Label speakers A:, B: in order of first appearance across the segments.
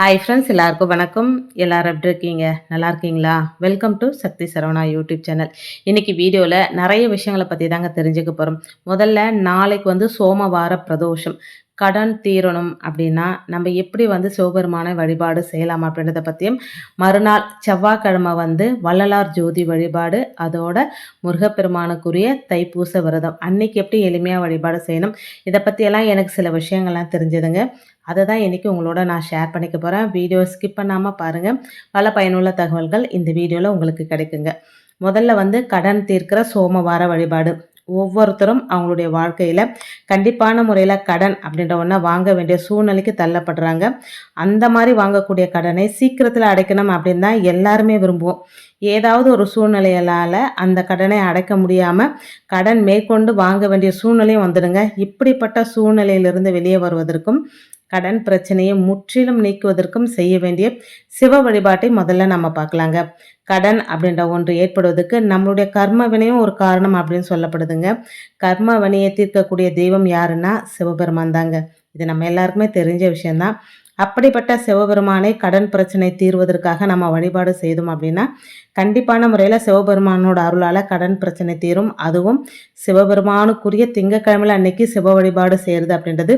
A: hi friends எல்லாருக்கும் வணக்கம் எல்லோரும் எப்படி இருக்கீங்க நல்லா இருக்கீங்களா welcome to Sakthi Saravana YouTube channel இன்றைக்கி வீடியோவில் நிறைய விஷயங்களை பற்றி தாங்க தெரிஞ்சுக்க போகிறோம் முதல்ல நாளைக்கு வந்து சோமவார பிரதோஷம் கடன் தீரணும் அப்படின்னா நம்ம எப்படி வந்து சிவபெருமானை வழிபாடு செய்யலாம் அப்படின்றத பற்றியும் மறுநாள் செவ்வாய்க்கிழமை வந்து வள்ளலார் ஜோதி வழிபாடு அதோட முருகப்பெருமானுக்குரிய தைப்பூச விரதம் அன்னைக்கு எப்படி எளிமையாக வழிபாடு செய்யணும் இதை பற்றியெல்லாம் எனக்கு சில விஷயங்கள்லாம் தெரிஞ்சதுங்க அதை தான் இன்றைக்கி உங்களோட நான் ஷேர் பண்ணிக்க போகிறேன் வீடியோ ஸ்கிப் பண்ணாமல் பாருங்கள் பல பயனுள்ள தகவல்கள் இந்த வீடியோவில் உங்களுக்கு கிடைக்குங்க முதல்ல வந்து கடன் தீர்க்கிற சோமவார வழிபாடு ஒவ்வொருத்தரும் அவங்களுடைய வாழ்க்கையில் கண்டிப்பான முறையில் கடன் அப்படின்ற ஒன்றை வாங்க வேண்டிய சூழ்நிலைக்கு தள்ளப்படுறாங்க அந்த மாதிரி வாங்கக்கூடிய கடனை சீக்கிரத்தில் அடைக்கணும் அப்படின்னு தான் எல்லாருமே விரும்புவோம் ஏதாவது ஒரு சூழ்நிலையால் அந்த கடனை அடைக்க முடியாமல் கடன் மேற்கொண்டு வாங்க வேண்டிய சூழ்நிலையும் வந்துடுங்க இப்படிப்பட்ட சூழ்நிலையிலிருந்து வெளியே வருவதற்கும் கடன் பிரச்சனையை முற்றிலும் நீக்குவதற்கும் செய்ய வேண்டிய சிவ வழிபாட்டை முதல்ல நம்ம பார்க்கலாங்க கடன் அப்படின்ற ஒன்று ஏற்படுவதற்கு நம்மளுடைய கர்ம வினையும் ஒரு காரணம் அப்படின்னு சொல்லப்படுதுங்க கர்ம வினையை தீர்க்கக்கூடிய தெய்வம் யாருன்னா சிவபெருமான் தாங்க இது நம்ம எல்லாருக்குமே தெரிஞ்ச விஷயந்தான் அப்படிப்பட்ட சிவபெருமானை கடன் பிரச்சனை தீர்வதற்காக நம்ம வழிபாடு செய்தோம் அப்படின்னா கண்டிப்பான முறையில் சிவபெருமானோட அருளால் கடன் பிரச்சனை தீரும் அதுவும் சிவபெருமானுக்குரிய திங்கக்கிழமையில் அன்னைக்கு சிவ வழிபாடு செய்கிறது அப்படின்றது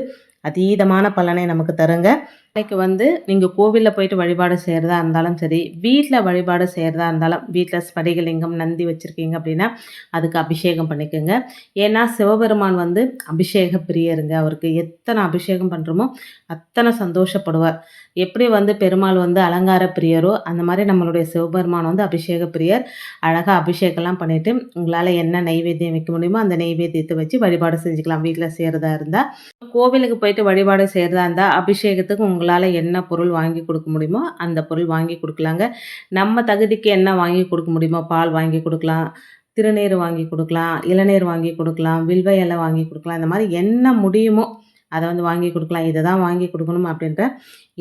A: அதீதமான பலனை நமக்கு தருங்க நாளைக்கு வந்து நீங்கள் கோவிலில் போயிட்டு வழிபாடு செய்கிறதா இருந்தாலும் சரி வீட்டில் வழிபாடு செய்கிறதா இருந்தாலும் வீட்டில் ஸ்படிகலிங்கம் நந்தி வச்சுருக்கீங்க அப்படின்னா அதுக்கு அபிஷேகம் பண்ணிக்கோங்க ஏன்னா சிவபெருமான் வந்து அபிஷேக பிரியருங்க அவருக்கு எத்தனை அபிஷேகம் பண்ணுறோமோ அத்தனை சந்தோஷப்படுவார் எப்படி வந்து பெருமாள் வந்து அலங்கார பிரியரோ அந்த மாதிரி நம்மளுடைய சிவபெருமான் வந்து அபிஷேக பிரியர் அழகாக அபிஷேகம்லாம் பண்ணிவிட்டு உங்களால் என்ன நைவேத்தியம் வைக்க முடியுமோ அந்த நைவேத்தியத்தை வச்சு வழிபாடு செஞ்சுக்கலாம் வீட்டில் செய்கிறதா இருந்தால் கோவிலுக்கு போயிட்டு வழிபாடு செய்கிறதா இருந்தால் அபிஷேகத்துக்கு அவங்களால என்ன பொருள் வாங்கி கொடுக்க முடியுமோ அந்த பொருள் வாங்கி கொடுக்கலாங்க நம்ம தகுதிக்கு என்ன வாங்கி கொடுக்க முடியுமோ பால் வாங்கி கொடுக்கலாம் திருநீர் வாங்கி கொடுக்கலாம் இளநீர் வாங்கி கொடுக்கலாம் வில்வ இலை வாங்கி கொடுக்கலாம் இந்த மாதிரி என்ன முடியுமோ அதை வந்து வாங்கி கொடுக்கலாம் இதை தான் வாங்கி கொடுக்கணும் அப்படின்ற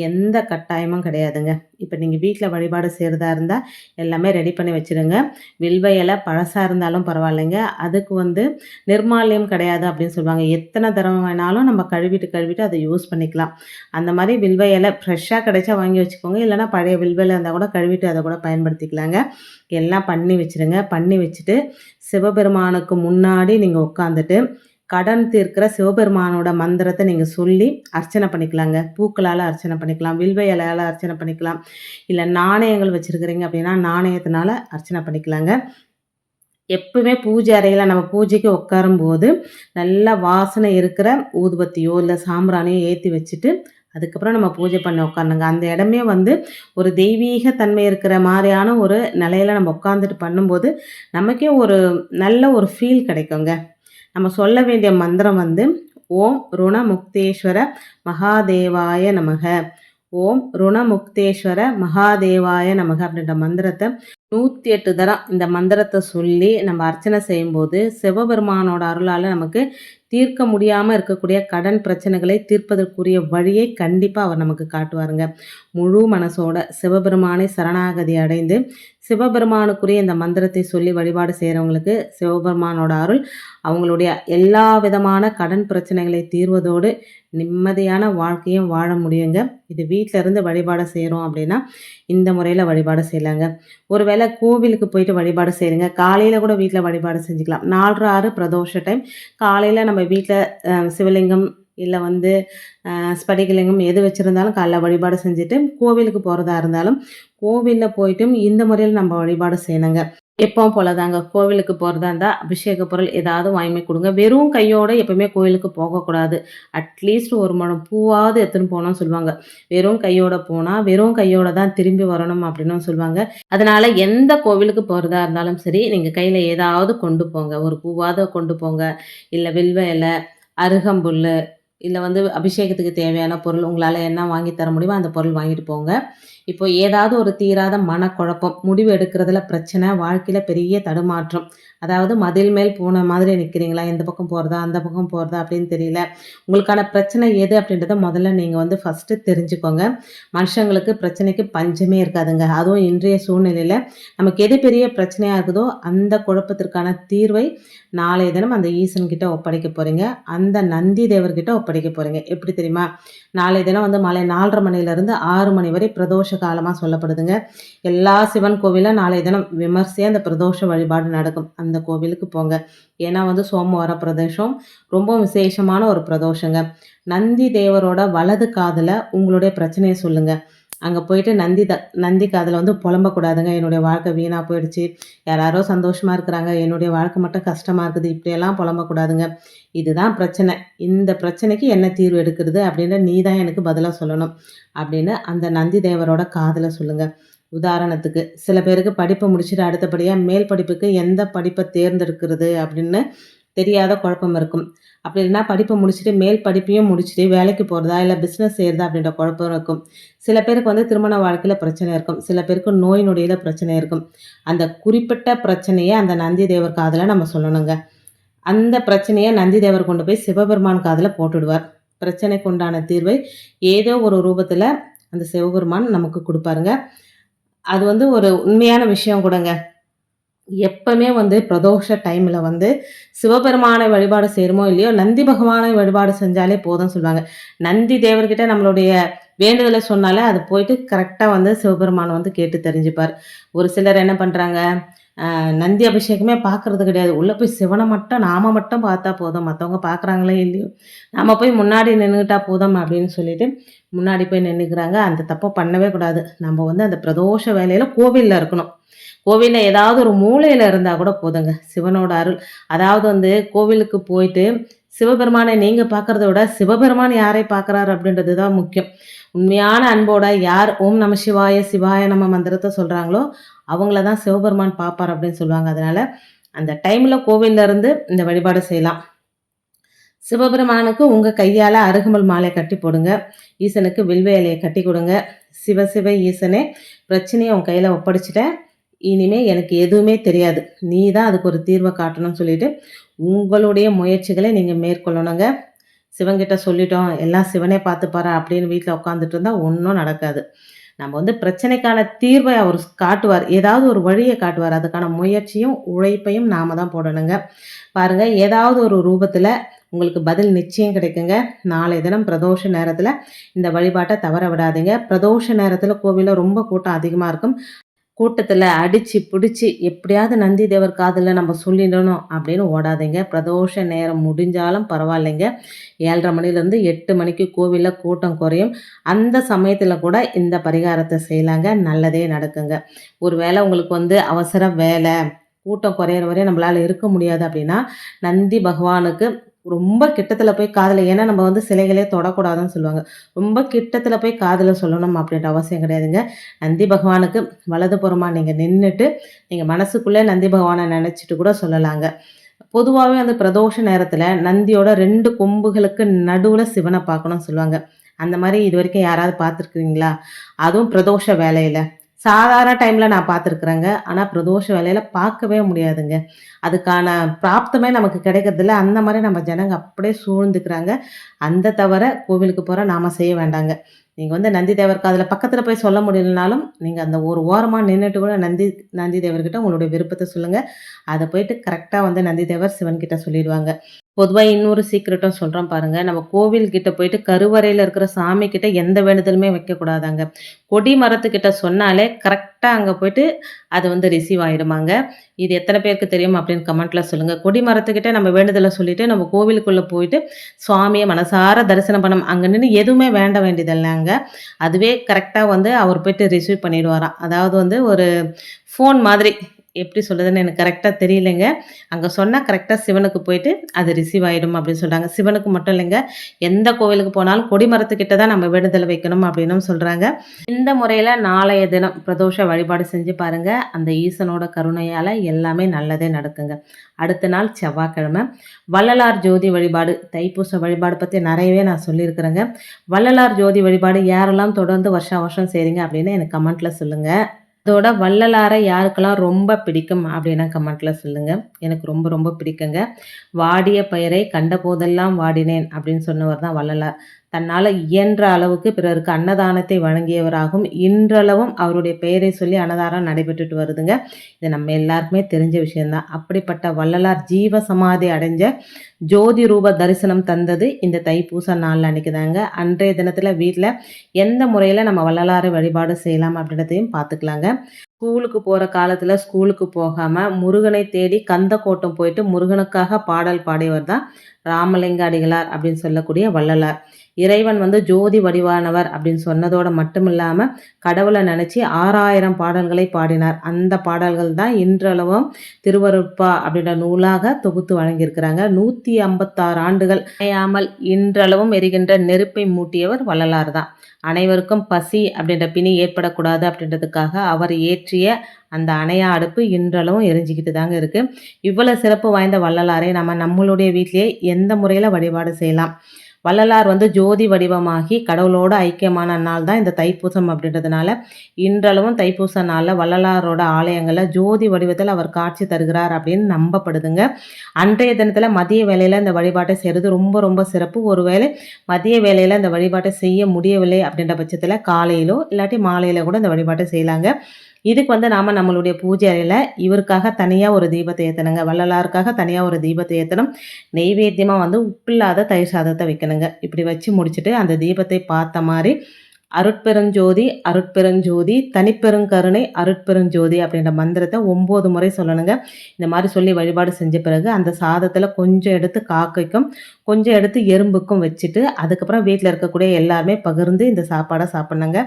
A: எந்த கட்டாயமும் கிடையாதுங்க இப்போ நீங்கள் வீட்டில் வழிபாடு செய்கிறதா இருந்தால் எல்லாமே ரெடி பண்ணி வச்சுருங்க வில்வையலை பழசாக இருந்தாலும் பரவாயில்லைங்க அதுக்கு வந்து நிர்மாலியம் கிடையாது அப்படின்னு சொல்லுவாங்க எத்தனை தடவை வேணாலும் நம்ம கழுவிட்டு கழுவிட்டு அதை யூஸ் பண்ணிக்கலாம் அந்த மாதிரி வில்வ இலை ஃப்ரெஷ்ஷாக கிடைச்சா வாங்கி வச்சுக்கோங்க இல்லைனா பழைய வில்வையில் இருந்தால் கூட கழுவிட்டு அதை கூட பயன்படுத்திக்கலாங்க எல்லாம் பண்ணி வச்சுருங்க பண்ணி வச்சுட்டு சிவபெருமானுக்கு முன்னாடி நீங்கள் உட்காந்துட்டு கடன் தீர்க்கிற சிவபெருமானோட மந்திரத்தை நீங்கள் சொல்லி அர்ச்சனை பண்ணிக்கலாங்க பூக்களால் அர்ச்சனை பண்ணிக்கலாம் வில்வ இலையால் அர்ச்சனை பண்ணிக்கலாம் இல்லை நாணயங்கள் வச்சுருக்கிறீங்க அப்படின்னா நாணயத்தினால அர்ச்சனை பண்ணிக்கலாங்க எப்பவுமே பூஜை அறையில் நம்ம பூஜைக்கு உட்காரும்போது நல்லா வாசனை இருக்கிற ஊதுபத்தியோ இல்லை சாம்பிராணியோ ஏற்றி வச்சுட்டு அதுக்கப்புறம் நம்ம பூஜை பண்ண உட்காரணுங்க அந்த இடமே வந்து ஒரு தெய்வீக தன்மை இருக்கிற மாதிரியான ஒரு நிலையில நம்ம உட்காந்துட்டு பண்ணும்போது நமக்கே ஒரு நல்ல ஒரு ஃபீல் கிடைக்குங்க நம்ம சொல்ல வேண்டிய மந்திரம் வந்து ஓம் ருணமுக்தேஸ்வர மகாதேவாய நமக ஓம் ருணமுக்தேஸ்வர மகாதேவாய நமக அப்படின்ற மந்திரத்தை நூற்றி எட்டு தரம் இந்த மந்திரத்தை சொல்லி நம்ம அர்ச்சனை செய்யும்போது சிவபெருமானோட அருளால் நமக்கு தீர்க்க முடியாமல் இருக்கக்கூடிய கடன் பிரச்சனைகளை தீர்ப்பதற்குரிய வழியை கண்டிப்பாக அவர் நமக்கு காட்டுவாருங்க முழு மனசோட சிவபெருமானை சரணாகதி அடைந்து சிவபெருமானுக்குரிய இந்த மந்திரத்தை சொல்லி வழிபாடு செய்கிறவங்களுக்கு சிவபெருமானோட அருள் அவங்களுடைய எல்லா விதமான கடன் பிரச்சனைகளை தீர்வதோடு நிம்மதியான வாழ்க்கையும் வாழ முடியுங்க இது இருந்து வழிபாடு செய்கிறோம் அப்படின்னா இந்த முறையில் வழிபாடு செய்யலாங்க ஒருவேளை வேலை கோவிலுக்கு போயிட்டு வழிபாடு செய்யுங்க காலையில் கூட வீட்டில் வழிபாடு செஞ்சுக்கலாம் நாலு ஆறு பிரதோஷ டைம் காலையில் நம்ம வீட்டில் சிவலிங்கம் இல்லை வந்து ஸ்படிகலிங்கம் எது வச்சுருந்தாலும் காலைல வழிபாடு செஞ்சுட்டு கோவிலுக்கு போகிறதா இருந்தாலும் கோவிலில் போயிட்டும் இந்த முறையில் நம்ம வழிபாடு செய்யணுங்க எப்பவும் போல தாங்க கோவிலுக்கு போகிறதா இருந்தால் அபிஷேக பொருள் ஏதாவது வாங்கி கொடுங்க வெறும் கையோடு எப்பவுமே கோவிலுக்கு போகக்கூடாது அட்லீஸ்ட் ஒரு மடம் பூவாவது எடுத்துன்னு போனோம்னு சொல்லுவாங்க வெறும் கையோட போனால் வெறும் கையோட தான் திரும்பி வரணும் அப்படின்னு சொல்லுவாங்க அதனால் எந்த கோவிலுக்கு போகிறதா இருந்தாலும் சரி நீங்கள் கையில் ஏதாவது கொண்டு போங்க ஒரு பூவாவது கொண்டு போங்க இல்லை வில்வ இலை அருகம்புல் இல்லை வந்து அபிஷேகத்துக்கு தேவையான பொருள் உங்களால் என்ன வாங்கி தர முடியுமோ அந்த பொருள் வாங்கிட்டு போங்க இப்போ ஏதாவது ஒரு தீராத மனக்குழப்பம் முடிவு எடுக்கிறதுல பிரச்சனை வாழ்க்கையில் பெரிய தடுமாற்றம் அதாவது மதில் மேல் போன மாதிரி நிற்கிறீங்களா எந்த பக்கம் போகிறதா அந்த பக்கம் போகிறதா அப்படின்னு தெரியல உங்களுக்கான பிரச்சனை எது அப்படின்றத முதல்ல நீங்கள் வந்து ஃபஸ்ட்டு தெரிஞ்சுக்கோங்க மனுஷங்களுக்கு பிரச்சனைக்கு பஞ்சமே இருக்காதுங்க அதுவும் இன்றைய சூழ்நிலையில் நமக்கு எது பெரிய பிரச்சனையாக இருக்குதோ அந்த குழப்பத்திற்கான தீர்வை நாளைய தினம் அந்த ஈசன்கிட்ட ஒப்படைக்க போகிறீங்க அந்த நந்தி தேவர்கிட்ட ஒப்படைக்க போகிறீங்க எப்படி தெரியுமா நாளைய தினம் வந்து மாலை நாலரை மணிலேருந்து ஆறு மணி வரை பிரதோஷ காலமாக சொல்லப்படுதுங்க எல்லா சிவன் கோவிலும் நாளைய தினம் விமர்சையாக அந்த பிரதோஷ வழிபாடு நடக்கும் அந்த கோவிலுக்கு போங்க ஏன்னா வந்து சோமவார பிரதோஷம் ரொம்ப விசேஷமான ஒரு பிரதோஷங்க நந்தி தேவரோட வலது காதில் உங்களுடைய பிரச்சனையை சொல்லுங்கள் அங்கே போயிட்டு நந்தி த நந்திக்கு அதில் வந்து புலம்பக்கூடாதுங்க என்னுடைய வாழ்க்கை வீணாக போயிடுச்சு யாராரோ சந்தோஷமாக இருக்கிறாங்க என்னுடைய வாழ்க்கை மட்டும் கஷ்டமாக இருக்குது இப்படியெல்லாம் புலம்பக்கூடாதுங்க இதுதான் பிரச்சனை இந்த பிரச்சனைக்கு என்ன தீர்வு எடுக்கிறது அப்படின்ற நீ தான் எனக்கு பதிலாக சொல்லணும் அப்படின்னு அந்த நந்தி தேவரோட காதில் சொல்லுங்கள் உதாரணத்துக்கு சில பேருக்கு படிப்பை முடிச்சுட்டு அடுத்தபடியாக மேல் படிப்புக்கு எந்த படிப்பை தேர்ந்தெடுக்கிறது அப்படின்னு தெரியாத குழப்பம் இருக்கும் அப்படி இல்லைன்னா படிப்பை முடிச்சுட்டு மேல் படிப்பையும் முடிச்சுட்டு வேலைக்கு போகிறதா இல்லை பிஸ்னஸ் செய்கிறதா அப்படின்ற குழப்பம் இருக்கும் சில பேருக்கு வந்து திருமண வாழ்க்கையில் பிரச்சனை இருக்கும் சில பேருக்கு நோய் நொடியில் பிரச்சனை இருக்கும் அந்த குறிப்பிட்ட பிரச்சனையை அந்த நந்தி தேவர் காதில் நம்ம சொல்லணுங்க அந்த பிரச்சனையை நந்தி தேவர் கொண்டு போய் சிவபெருமான் காதில் போட்டுடுவார் பிரச்சனைக்கு உண்டான தீர்வை ஏதோ ஒரு ரூபத்தில் அந்த சிவபெருமான் நமக்கு கொடுப்பாருங்க அது வந்து ஒரு உண்மையான விஷயம் கூடங்க எப்பவுமே வந்து பிரதோஷ டைமில் வந்து சிவபெருமானை வழிபாடு செய்கிறோமோ இல்லையோ நந்தி பகவானை வழிபாடு செஞ்சாலே போதும்னு சொல்லுவாங்க நந்தி தேவர்கிட்ட நம்மளுடைய வேண்டுதலை சொன்னாலே அது போயிட்டு கரெக்டாக வந்து சிவபெருமானை வந்து கேட்டு தெரிஞ்சுப்பார் ஒரு சிலர் என்ன பண்ணுறாங்க நந்தி அபிஷேகமே பார்க்குறது கிடையாது உள்ளே போய் சிவனை மட்டும் நாம மட்டும் பார்த்தா போதும் மற்றவங்க பார்க்குறாங்களே இல்லையோ நாம் போய் முன்னாடி நின்றுக்கிட்டா போதும் அப்படின்னு சொல்லிட்டு முன்னாடி போய் நின்றுக்கிறாங்க அந்த தப்பை பண்ணவே கூடாது நம்ம வந்து அந்த பிரதோஷ வேலையில் கோவிலில் இருக்கணும் கோவிலில் ஏதாவது ஒரு மூலையில் இருந்தால் கூட போதுங்க சிவனோட அருள் அதாவது வந்து கோவிலுக்கு போயிட்டு சிவபெருமானை நீங்கள் பார்க்குறத விட சிவபெருமான் யாரை பார்க்குறாரு அப்படின்றது தான் முக்கியம் உண்மையான அன்போட யார் ஓம் நம சிவாய சிவாய நம்ம மந்திரத்தை சொல்கிறாங்களோ அவங்கள தான் சிவபெருமான் பார்ப்பார் அப்படின்னு சொல்லுவாங்க அதனால் அந்த டைமில் கோவிலேருந்து இந்த வழிபாடு செய்யலாம் சிவபெருமானுக்கு உங்கள் கையால் அருகமல் மாலை கட்டி போடுங்க ஈசனுக்கு வில்வ இலையை கட்டி கொடுங்க சிவ சிவ ஈசனே பிரச்சனையை உன் கையில் ஒப்படைச்சிட்டேன் இனிமேல் எனக்கு எதுவுமே தெரியாது நீ தான் அதுக்கு ஒரு தீர்வை காட்டணும்னு சொல்லிட்டு உங்களுடைய முயற்சிகளை நீங்கள் மேற்கொள்ளணுங்க சிவங்கிட்ட சொல்லிட்டோம் எல்லாம் சிவனே பார்த்துப்பாரு அப்படின்னு வீட்டில் உட்காந்துட்டு இருந்தால் ஒன்றும் நடக்காது நம்ம வந்து பிரச்சனைக்கான தீர்வை அவர் காட்டுவார் ஏதாவது ஒரு வழியை காட்டுவார் அதுக்கான முயற்சியும் உழைப்பையும் நாம தான் போடணுங்க பாருங்க ஏதாவது ஒரு ரூபத்தில் உங்களுக்கு பதில் நிச்சயம் கிடைக்குங்க நாலு தினம் பிரதோஷ நேரத்தில் இந்த வழிபாட்டை தவற விடாதீங்க பிரதோஷ நேரத்தில் கோவிலில் ரொம்ப கூட்டம் அதிகமாக இருக்கும் கூட்டத்தில் அடித்து பிடிச்சி எப்படியாவது நந்தி தேவர் காதில் நம்ம சொல்லிடணும் அப்படின்னு ஓடாதீங்க பிரதோஷ நேரம் முடிஞ்சாலும் பரவாயில்லைங்க ஏழரை மணிலேருந்து எட்டு மணிக்கு கோவிலில் கூட்டம் குறையும் அந்த சமயத்தில் கூட இந்த பரிகாரத்தை செய்யலாங்க நல்லதே நடக்குங்க ஒரு வேளை உங்களுக்கு வந்து அவசர வேலை கூட்டம் குறையிற வரையும் நம்மளால் இருக்க முடியாது அப்படின்னா நந்தி பகவானுக்கு ரொம்ப கிட்டத்தில் போய் காதில் ஏன்னா நம்ம வந்து சிலைகளே தொடக்கூடாதுன்னு சொல்லுவாங்க ரொம்ப கிட்டத்தில் போய் காதில் சொல்லணும் அப்படின்ற அவசியம் கிடையாதுங்க நந்தி பகவானுக்கு வலது புறமாக நீங்கள் நின்றுட்டு நீங்கள் மனசுக்குள்ளே நந்தி பகவானை நினச்சிட்டு கூட சொல்லலாங்க பொதுவாகவே அந்த பிரதோஷ நேரத்தில் நந்தியோட ரெண்டு கொம்புகளுக்கு நடுவில் சிவனை பார்க்கணும்னு சொல்லுவாங்க அந்த மாதிரி இது வரைக்கும் யாராவது பார்த்துருக்குறீங்களா அதுவும் பிரதோஷ வேலையில் சாதாரண டைமில் நான் பார்த்துருக்குறேங்க ஆனால் பிரதோஷ வேலையில் பார்க்கவே முடியாதுங்க அதுக்கான பிராப்தமே நமக்கு கிடைக்கிறதில்ல அந்த மாதிரி நம்ம ஜனங்க அப்படியே சூழ்ந்துக்கிறாங்க அந்த தவிர கோவிலுக்கு போகிற நாம் செய்ய வேண்டாங்க நீங்கள் வந்து நந்தி தேவருக்கு அதில் பக்கத்தில் போய் சொல்ல முடியலனாலும் நீங்கள் அந்த ஒரு ஓரமாக நின்றுட்டு கூட நந்தி நந்தி தேவர்கிட்ட உங்களுடைய விருப்பத்தை சொல்லுங்கள் அதை போயிட்டு கரெக்டாக வந்து நந்தி தேவர் சிவன்கிட்ட சொல்லிடுவாங்க பொதுவாக இன்னொரு சீக்கிரட்டும் சொல்கிறோம் பாருங்கள் நம்ம கோவில்கிட்ட போயிட்டு கருவறையில் இருக்கிற சாமி கிட்ட எந்த வேண்டுதலுமே வைக்கக்கூடாதாங்க கொடி மரத்துக்கிட்ட சொன்னாலே கரெக்ட் கரெக்டாக அங்கே போயிட்டு அது வந்து ரிசீவ் ஆகிடுமாங்க இது எத்தனை பேருக்கு தெரியும் அப்படின்னு கமெண்ட்டில் சொல்லுங்கள் கொடி மரத்துக்கிட்டே நம்ம வேண்டுதலை சொல்லிவிட்டு நம்ம கோவிலுக்குள்ளே போயிட்டு சுவாமியை மனசார தரிசனம் பண்ண அங்கே நின்று எதுவுமே வேண்ட வேண்டியதில்லைங்க அதுவே கரெக்டாக வந்து அவர் போயிட்டு ரிசீவ் பண்ணிடுவாராம் அதாவது வந்து ஒரு ஃபோன் மாதிரி எப்படி சொல்லுதுன்னு எனக்கு கரெக்டாக தெரியலைங்க அங்கே சொன்னால் கரெக்டாக சிவனுக்கு போயிட்டு அது ரிசீவ் ஆகிடும் அப்படின்னு சொல்கிறாங்க சிவனுக்கு மட்டும் இல்லைங்க எந்த கோவிலுக்கு போனாலும் கொடிமரத்துக்கிட்ட தான் நம்ம விடுதலை வைக்கணும் அப்படின்னு சொல்கிறாங்க இந்த முறையில் நாளைய தினம் பிரதோஷ வழிபாடு செஞ்சு பாருங்கள் அந்த ஈசனோட கருணையால் எல்லாமே நல்லதே நடக்குங்க அடுத்த நாள் செவ்வாய்க்கிழமை வள்ளலார் ஜோதி வழிபாடு தைப்பூச வழிபாடு பற்றி நிறையவே நான் சொல்லியிருக்கிறேங்க வள்ளலார் ஜோதி வழிபாடு யாரெல்லாம் தொடர்ந்து வருஷா வருஷம் செய்கிறீங்க அப்படின்னு எனக்கு கமெண்ட்டில் சொல்லுங்கள் அதோட வள்ளலாரை யாருக்கெல்லாம் ரொம்ப பிடிக்கும் அப்படின்னா கமெண்ட்டில் சொல்லுங்கள் எனக்கு ரொம்ப ரொம்ப பிடிக்குங்க வாடிய பயிரை கண்ட போதெல்லாம் வாடினேன் அப்படின்னு சொன்னவர் தான் வள்ளலார் தன்னால் இயன்ற அளவுக்கு பிறருக்கு அன்னதானத்தை வழங்கியவராகவும் இன்றளவும் அவருடைய பெயரை சொல்லி அன்னதானம் நடைபெற்றுட்டு வருதுங்க இது நம்ம எல்லாருக்குமே தெரிஞ்ச விஷயம்தான் அப்படிப்பட்ட வள்ளலார் ஜீவ சமாதி அடைஞ்ச ஜோதி ரூப தரிசனம் தந்தது இந்த தைப்பூச நாளில் அன்னைக்கு தாங்க அன்றைய தினத்தில் வீட்டில் எந்த முறையில் நம்ம வள்ளலாரை வழிபாடு செய்யலாம் அப்படின்றதையும் பார்த்துக்கலாங்க ஸ்கூலுக்கு போகிற காலத்தில் ஸ்கூலுக்கு போகாமல் முருகனை தேடி கந்தக்கோட்டம் போயிட்டு முருகனுக்காக பாடல் பாடியவர் தான் ராமலிங்க அடிகளார் அப்படின்னு சொல்லக்கூடிய வள்ளலார் இறைவன் வந்து ஜோதி வடிவானவர் அப்படின்னு சொன்னதோட மட்டும் இல்லாமல் கடவுளை நினச்சி ஆறாயிரம் பாடல்களை பாடினார் அந்த பாடல்கள் தான் இன்றளவும் திருவருப்பா அப்படின்ற நூலாக தொகுத்து வழங்கியிருக்கிறாங்க நூற்றி ஐம்பத்தாறு ஆண்டுகள் அணையாமல் இன்றளவும் எரிகின்ற நெருப்பை மூட்டியவர் வள்ளலார் தான் அனைவருக்கும் பசி அப்படின்ற பிணி ஏற்படக்கூடாது அப்படின்றதுக்காக அவர் ஏற்றிய அந்த அணையா அடுப்பு இன்றளவும் எரிஞ்சிக்கிட்டு தாங்க இருக்குது இவ்வளோ சிறப்பு வாய்ந்த வள்ளலாரை நம்ம நம்மளுடைய வீட்டிலேயே எந்த முறையில் வழிபாடு செய்யலாம் வள்ளலார் வந்து ஜோதி வடிவமாகி கடவுளோட ஐக்கியமான நாள் தான் இந்த தைப்பூசம் அப்படின்றதுனால இன்றளவும் தைப்பூச நாளில் வள்ளலாரோட ஆலயங்களில் ஜோதி வடிவத்தில் அவர் காட்சி தருகிறார் அப்படின்னு நம்பப்படுதுங்க அன்றைய தினத்தில் மதிய வேலையில் இந்த வழிபாட்டை செய்கிறது ரொம்ப ரொம்ப சிறப்பு ஒருவேளை மதிய வேலையில் இந்த வழிபாட்டை செய்ய முடியவில்லை அப்படின்ற பட்சத்தில் காலையிலோ இல்லாட்டி மாலையில் கூட இந்த வழிபாட்டை செய்யலாங்க இதுக்கு வந்து நாம் நம்மளுடைய பூஜை அறையில் இவருக்காக தனியாக ஒரு தீபத்தை ஏற்றணுங்க வள்ளலாருக்காக தனியாக ஒரு தீபத்தை ஏற்றணும் நெய்வேத்தியமாக வந்து உப்பில்லாத தயிர் சாதத்தை வைக்கணுங்க இப்படி வச்சு முடிச்சுட்டு அந்த தீபத்தை பார்த்த மாதிரி அருட்பெருஞ்சோதி அருட்பெருஞ்சோதி தனிப்பெருங்கருணை அருட்பெருஞ்சோதி அப்படின்ற மந்திரத்தை ஒம்பது முறை சொல்லணுங்க இந்த மாதிரி சொல்லி வழிபாடு செஞ்ச பிறகு அந்த சாதத்தில் கொஞ்சம் எடுத்து காக்கைக்கும் கொஞ்சம் எடுத்து எறும்புக்கும் வச்சுட்டு அதுக்கப்புறம் வீட்டில் இருக்கக்கூடிய எல்லாருமே பகிர்ந்து இந்த சாப்பாடை சாப்பிட்ணுங்க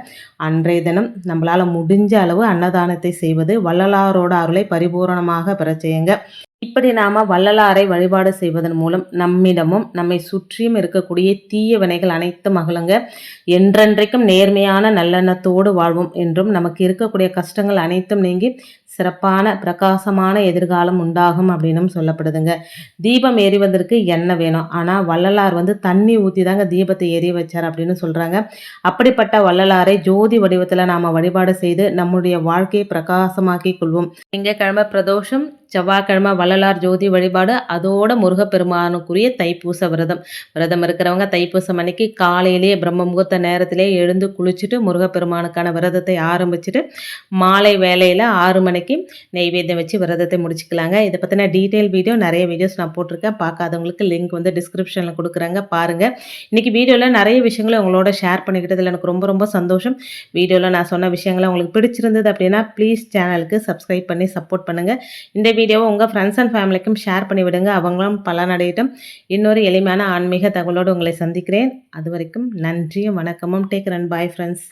A: அன்றைய தினம் நம்மளால் முடிஞ்ச அளவு அன்னதானத்தை செய்வது வள்ளலாரோட அருளை பரிபூரணமாக பெற செய்யுங்க இப்படி நாம் வள்ளலாரை வழிபாடு செய்வதன் மூலம் நம்மிடமும் நம்மை சுற்றியும் இருக்கக்கூடிய தீய வினைகள் அனைத்து மகளுங்க என்றென்றைக்கும் நேர்மையான நல்லெண்ணத்தோடு வாழ்வோம் என்றும் நமக்கு இருக்கக்கூடிய கஷ்டங்கள் அனைத்தும் நீங்கி சிறப்பான பிரகாசமான எதிர்காலம் உண்டாகும் அப்படின்னும் சொல்லப்படுதுங்க தீபம் எரிவதற்கு எண்ணெய் வேணும் ஆனால் வள்ளலார் வந்து தண்ணி ஊற்றி தாங்க தீபத்தை எரிய வச்சார் அப்படின்னு சொல்கிறாங்க அப்படிப்பட்ட வள்ளலாரை ஜோதி வடிவத்தில் நாம் வழிபாடு செய்து நம்முடைய வாழ்க்கையை பிரகாசமாக்கி கொள்வோம் திங்கக்கிழமை பிரதோஷம் செவ்வாய்க்கிழமை வள்ளலார் ஜோதி வழிபாடு அதோட முருகப்பெருமானுக்குரிய தைப்பூச விரதம் விரதம் இருக்கிறவங்க தைப்பூசம் அன்னைக்கு காலையிலேயே பிரம்ம முகூர்த்த நேரத்திலே எழுந்து குளிச்சுட்டு முருகப்பெருமானுக்கான விரதத்தை ஆரம்பிச்சுட்டு மாலை வேலையில் ஆறு மணிக்கு நாளைக்கு நெய்வேத்தியம் வச்சு விரதத்தை முடிச்சுக்கலாங்க இதை பற்றின டீட்டெயில் வீடியோ நிறைய வீடியோஸ் நான் போட்டிருக்கேன் பார்க்காதவங்களுக்கு லிங்க் வந்து டிஸ்கிரிப்ஷனில் கொடுக்குறாங்க பாருங்கள் இன்றைக்கி வீடியோவில் நிறைய விஷயங்களை உங்களோட ஷேர் பண்ணிக்கிட்டதில் எனக்கு ரொம்ப ரொம்ப சந்தோஷம் வீடியோவில் நான் சொன்ன விஷயங்களை உங்களுக்கு பிடிச்சிருந்தது அப்படின்னா ப்ளீஸ் சேனலுக்கு சப்ஸ்கிரைப் பண்ணி சப்போர்ட் பண்ணுங்கள் இந்த வீடியோவை உங்கள் ஃப்ரெண்ட்ஸ் அண்ட் ஃபேமிலிக்கும் ஷேர் பண்ணி விடுங்க அவங்களும் பலனடையட்டும் இன்னொரு எளிமையான ஆன்மீக தகவலோடு உங்களை சந்திக்கிறேன் அது வரைக்கும் நன்றியும் வணக்கமும் டேக் ரன் பாய் ஃப்ரெண்ட்ஸ்